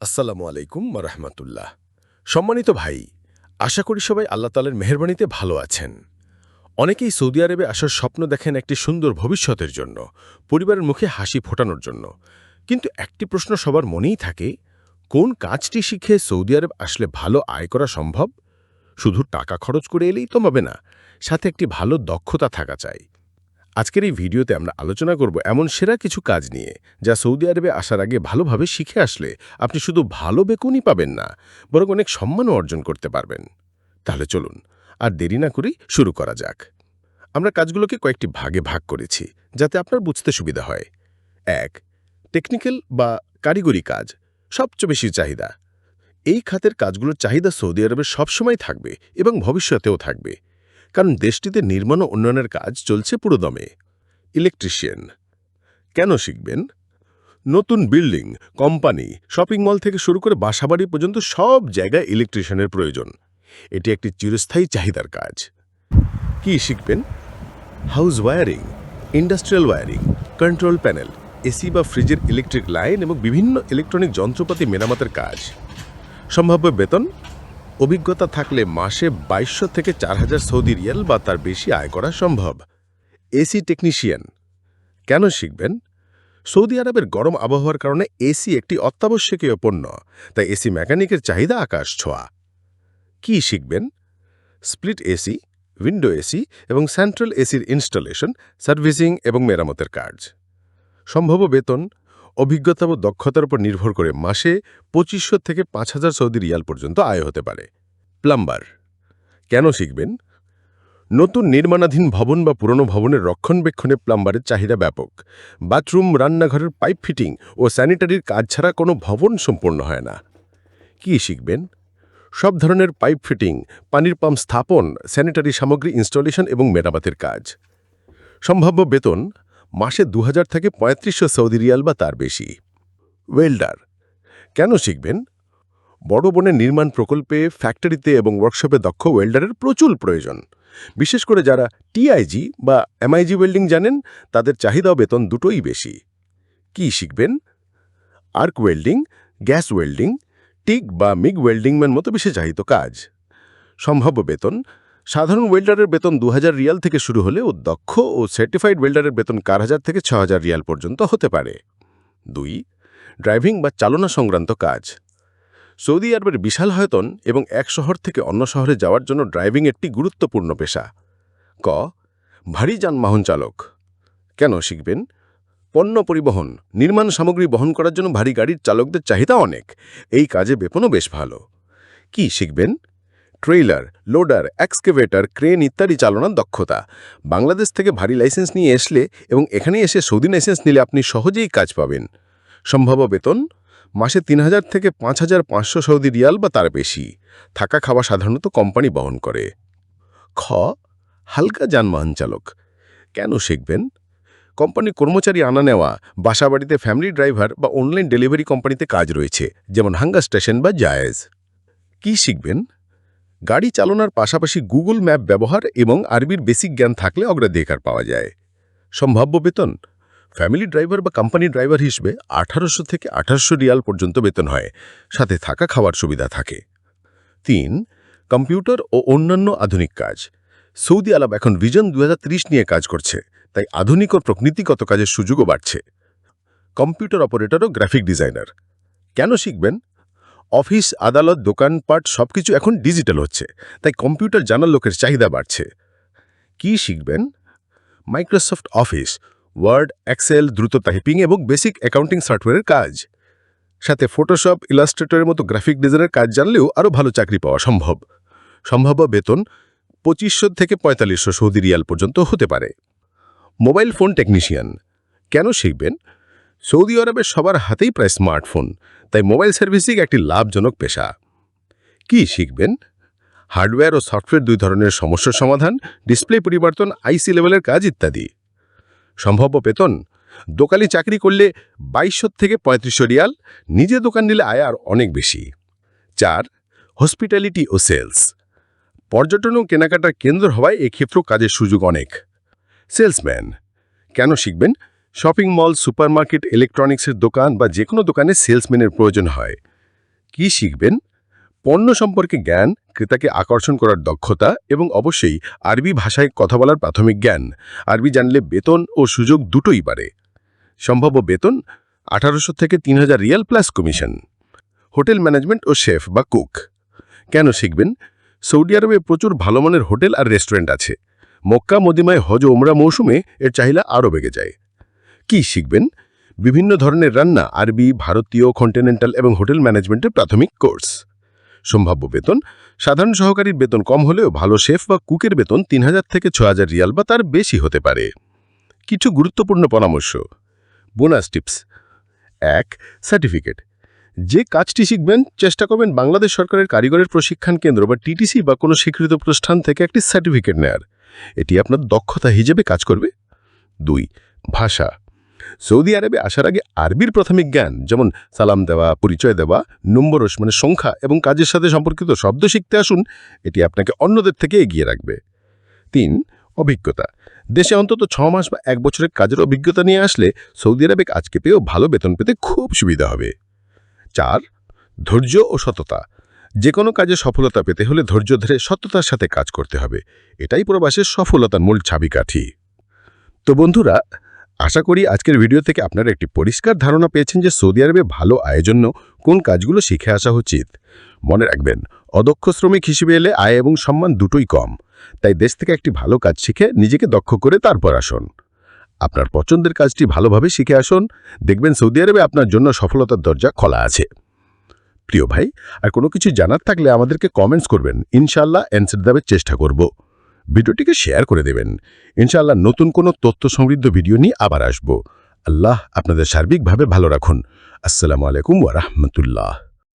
আসসালামু আলাইকুম রহমতুল্লাহ। সম্মানিত ভাই, আশা করি সবাই আল্লাহ তালের মেহরবানিতে ভালো আছেন। অনেকেই সৌদি আরবে আসার স্বপ্ন দেখেন একটি সুন্দর ভবিষ্যতের জন্য, পরিবারের মুখে হাসি ফোটানোর জন্য। কিন্তু একটি প্রশ্ন সবার মনেই থাকে, কোন কাজটি শিখে সৌদি আরব আসলে ভালো আয় করা সম্ভব? শুধু টাকা খরচ করে এলেই তো হবে না, সাথে একটি ভালো দক্ষতা থাকা চাই। আজকের এই ভিডিওতে আমরা আলোচনা করব এমন সেরা কিছু কাজ নিয়ে, যা সৌদি আরবে আসার আগে ভালোভাবে শিখে আসলে আপনি শুধু ভালো বেকুনই পাবেন না, বরং অনেক সম্মানও অর্জন করতে পারবেন। তাহলে চলুন, আর দেরি না করেই শুরু করা যাক। আমরা কাজগুলোকে কয়েকটি ভাগে ভাগ করেছি, যাতে আপনার বুঝতে সুবিধা হয়। এক, টেকনিক্যাল বা কারিগরি কাজ, সবচেয়ে বেশি চাহিদা। এই খাতের কাজগুলোর চাহিদা সৌদি আরবে সবসময় থাকবে এবং ভবিষ্যতেও থাকবে। কারণ দেশটিতে নির্মাণ উন্নয়নের কাজ চলছে পুরোদমে। ইলেকট্রিশিয়ান, কেন শিখবেন? নতুন বিল্ডিং, কোম্পানি, শপিং মল থেকে শুরু করে বাসাবাড়ি পর্যন্ত সব জায়গায় ইলেকট্রিশিয়ানের প্রয়োজন। এটি একটি চিরস্থায়ী চাহিদার কাজ। কি শিখবেন? House wiring industrial wiring, control panel, AC বা ফ্রিজের ইলেকট্রিক লাইন এবং বিভিন্ন ইলেকট্রনিক যন্ত্রপাতি মেরামতের কাজ। সম্ভাব্য বেতন? অভিজ্ঞতা থাকলে মাসে বাইশশো থেকে চার হাজার সৌদি রিয়াল বা তার বেশি আয় করা সম্ভব। AC technician. কেন শিখবেন? সৌদি আরবের গরম আবহাওয়ার কারণে এসি একটি অত্যাবশ্যকীয় পণ্য, তাই এসি মেকানিকের চাহিদা আকাশ ছোঁয়া। কি শিখবেন? স্প্লিট এসি, উইন্ডো এসি এবং সেন্ট্রাল এসির ইনস্টলেশন, সার্ভিসিং এবং মেরামতের কাজ। সম্ভাব্য বেতন অভিজ্ঞতা ও দক্ষতার উপর নির্ভর করে মাসে পঁচিশশো থেকে পাঁচ হাজার সৌদি রিয়াল পর্যন্ত আয় হতে পারে। প্লাম্বার, কেন শিখবেন? নতুন নির্মাণাধীন ভবন বা পুরনো ভবনের রক্ষণবেক্ষণে প্লাম্বারের চাহিদা ব্যাপক। বাথরুম, রান্নাঘরের পাইপ ফিটিং ও স্যানিটারির কাজ ছাড়া কোনো ভবন সম্পূর্ণ হয় না। কি শিখবেন? সব ধরনের পাইপ ফিটিং, পানির পাম্প স্থাপন, স্যানিটারি সামগ্রী ইনস্টলেশন এবং মেরামতের কাজ। সম্ভাব্য বেতন মাসে দু হাজার থেকে পঁয়ত্রিশশো সৌদি রিয়াল বা তার বেশি। ওয়েল্ডার, কেন শিখবেন? বড় বনের নির্মাণ প্রকল্পে, ফ্যাক্টরিতে এবং ওয়ার্কশপে দক্ষ ওয়েল্ডারের প্রচুর প্রয়োজন। বিশেষ করে যারা টিআইজি বা এমআইজি ওয়েল্ডিং জানেন, তাদের চাহিদা বেতন দুটোই বেশি। কি শিখবেন? Arc welding gas welding TIG বা মিগ ওয়েল্ডিংম্যান মতো বেশি চাহিত কাজ। সম্ভাব্য বেতন সাধারণ ওয়েল্ডারের বেতন দু হাজার রিয়াল থেকে শুরু হলে ও দক্ষ ও সার্টিফাইড ওয়েল্ডারের বেতন চার হাজার থেকে ছ হাজার রিয়াল পর্যন্ত হতে পারে। দুই, ড্রাইভিং বা চালনা সংক্রান্ত কাজ। সৌদি আরবের বিশাল হয়তন এবং এক শহর থেকে অন্য শহরে যাওয়ার জন্য ড্রাইভিং একটি গুরুত্বপূর্ণ পেশা। ক, ভারী যানবাহন চালক। কেন শিখবেন? পণ্য পরিবহন, নির্মাণ সামগ্রী বহন করার জন্য ভারী গাড়ির চালকদের চাহিদা অনেক। এই কাজে বেতনও বেশ ভালো। কি শিখবেন? ট্রেইলার, লোডার, এক্সকেভেটর, ক্রেন ইত্যাদি চালনার দক্ষতা। বাংলাদেশ থেকে ভারী লাইসেন্স নিয়ে আসলে এবং এখানে এসে সৌদি লাইসেন্স নিলে আপনি সহজেই কাজ পাবেন। সম্ভাব্য বেতন? মাসে তিন হাজার থেকে পাঁচ হাজার পাঁচশো সৌদি রিয়াল বা তার বেশি। থাকা খাওয়া সাধারণত কোম্পানি বহন করে। খ, হালকা যানবাহন চালক। কেন শিখবেন? কোম্পানি কর্মচারী আনা নেওয়া, বাসাবাড়িতে ফ্যামিলি ড্রাইভার বা অনলাইন ডেলিভারি কোম্পানিতে কাজ রয়েছে, যেমন হাঙ্গা স্টেশন বা জায়েজ। কি শিখবেন? গাড়ি চালনার পাশাপাশি গুগল ম্যাপ ব্যবহার এবং আরবির বেসিক জ্ঞান থাকলে অগ্রাধিকার পাওয়া যায়। সম্ভাব্য বেতন, ফ্যামিলি ড্রাইভার বা কোম্পানি ড্রাইভার হিসেবে আঠারোশো থেকে আঠারোশো রিয়াল পর্যন্ত বেতন হয়, সাথে থাকা খাওয়ার সুবিধা থাকে। তিন, কম্পিউটার ও অন্যান্য আধুনিক কাজ। সৌদি আরব এখন ভিজন দু হাজার ত্রিশ নিয়ে কাজ করছে, তাই আধুনিক ও প্রকৃতিগত কাজের সুযোগও বাড়ছে। কম্পিউটার অপারেটর ও গ্রাফিক ডিজাইনার। কেন শিখবেন? অফিস, আদালত, দোকানপাট সবকিছু এখন ডিজিটাল হচ্ছে, তাই কম্পিউটার জানার লোকের চাহিদা বাড়ছে। কি শিখবেন? মাইক্রোসফট অফিস, ওয়ার্ড, এক্সেল দ্রুত টাইপিং এবং বেসিক অ্যাকাউন্টিং সফটওয়্যারের কাজ। সাথে ফটোশপ, ইলাস্ট্রেটরের মতো গ্রাফিক ডিজাইনের কাজ জানলেও আরও ভালো চাকরি পাওয়া সম্ভব। সম্ভাব্য বেতন পঁচিশশো থেকে পঁয়তাল্লিশশো সৌদি রিয়াল পর্যন্ত হতে পারে। মোবাইল ফোন টেকনিশিয়ান, কেন শিখবেন? সৌদি আরবের সবার হাতেই প্রায় স্মার্টফোন, তাই মোবাইল সার্ভিসিং একটি লাভজনক পেশা। কি শিখবেন? হার্ডওয়্যার ও সফটওয়্যার দুই ধরনের সমস্যার সমাধান, ডিসপ্লে পরিবর্তন, আইসি লেভেলের কাজ ইত্যাদি। সম্ভাব্য বেতন, দোকানি চাকরি করলে বাইশশো থেকে পঁয়ত্রিশশো রিয়াল, নিজে দোকান নিলে আয় আর অনেক বেশি। চার, হসপিটালিটি ও সেলস, পর্যটন ও কেনাকাটার কেন্দ্র হওয়ায় এক্ষেত্রেও কাজের সুযোগ অনেক। সেলসম্যান, কেন শিখবেন? শপিং মল, সুপারমার্কেট, ইলেকট্রনিক্সের দোকান বা যে কোনো দোকানে সেলসম্যানের প্রয়োজন হয়। কি শিখবেন? পণ্য সম্পর্কে জ্ঞান, ক্রেতাকে আকর্ষণ করার দক্ষতা এবং অবশ্যই আরবি ভাষায় কথা বলার প্রাথমিক জ্ঞান। আরবি জানলে বেতন ও সুযোগ দুটোই বাড়ে। সম্ভাব্য বেতন, আঠারোশো থেকে তিন হাজার riyal plus commission. Hotel management ও শেফ বা কুক। কেন শিখবেন? সৌদি আরবে প্রচুর ভালো মানের হোটেল আর রেস্টুরেন্ট আছে। মক্কা মদিমায় হজ ওমরা মৌসুমে এর চাহিদা আরও বেগে যায়। কি শিখবেন? বিভিন্ন ধরনের রান্না, আরবি, ভারতীয় কন্টিনেন্টাল এবং হোটেল ম্যানেজমেন্টের প্রাথমিক কোর্স। সম্ভাব্য বেতন, সাধারণ সহকারীর বেতন কম হলেও ভালো শেফ বা কুকের বেতন তিন হাজার থেকে ছ হাজার রিয়াল বা তার বেশি হতে পারে। কিছু গুরুত্বপূর্ণ পরামর্শ। Bonus tips. এক, সার্টিফিকেট। যে কাজটি শিখবেন, চেষ্টা করবেন বাংলাদেশ সরকারের কারিগরের প্রশিক্ষণ কেন্দ্র বা টিটিসি বা কোনো স্বীকৃত প্রতিষ্ঠান থেকে একটি সার্টিফিকেট নেয়ার। এটি আপনার দক্ষতা হিসেবে কাজ করবে। দুই, ভাষা। সৌদি আরবে আসার আগে আরবির প্রাথমিক জ্ঞান, যেমন সালাম দেওয়া, পরিচয় দেওয়া নম্বরস মানে সংখ্যা এবং কাজের সাথে সম্পর্কিত শব্দ শিখতে আসুন, এটি আপনাকে অন্যদের থেকে এগিয়ে রাখবে। তিন, অভিজ্ঞতা। দেশে অন্তত ছ মাস বা এক বছরের কাজের অভিজ্ঞতা নিয়ে আসলে সৌদি আরবে কাজকে পেয়েও ভালো বেতন পেতে খুব সুবিধা হবে। চার, ধৈর্য ও সততা। যে কোনো কাজে সফলতা পেতে হলে ধৈর্য ধরে সততার সাথে কাজ করতে হবে। এটাই প্রবাসের সফলতার মূল চাবিকাঠি। তো বন্ধুরা আশা করি আজকের ভিডিও থেকে আপনারা একটি পরিষ্কার ধারণা পেয়েছেন যে সৌদি আরবে ভালো আয়ের জন্য কোন কাজগুলো শিখে আসা উচিত। মনে রাখবেন, অদক্ষ শ্রমিক হিসেবে এলে আয় এবং সম্মান দুটোই কম, তাই দেশ থেকে একটি ভালো কাজ শিখে নিজেকে দক্ষ করে তারপর আসুন। আপনার পছন্দের কাজটি ভালোভাবে শিখে আসুন, দেখবেন সৌদি আরবে আপনার জন্য সফলতার দরজা খোলা আছে। প্রিয় ভাই, আর কোনো কিছু জানার থাকলে আমাদেরকে কমেন্টস করবেন। ইনশাল্লাহ অ্যান্সার দেওয়ার চেষ্টা করব। ভিডিওটিকে শেয়ার করে দেবেন। ইনশাআল্লাহ নতুন কোনো তথ্য সমৃদ্ধ ভিডিও নিয়ে আবার আসব। আল্লাহ আপনাদের সার্বিকভাবে ভালো রাখুন। আসসালামু আলাইকুম ওয়া রাহমাতুল্লাহ।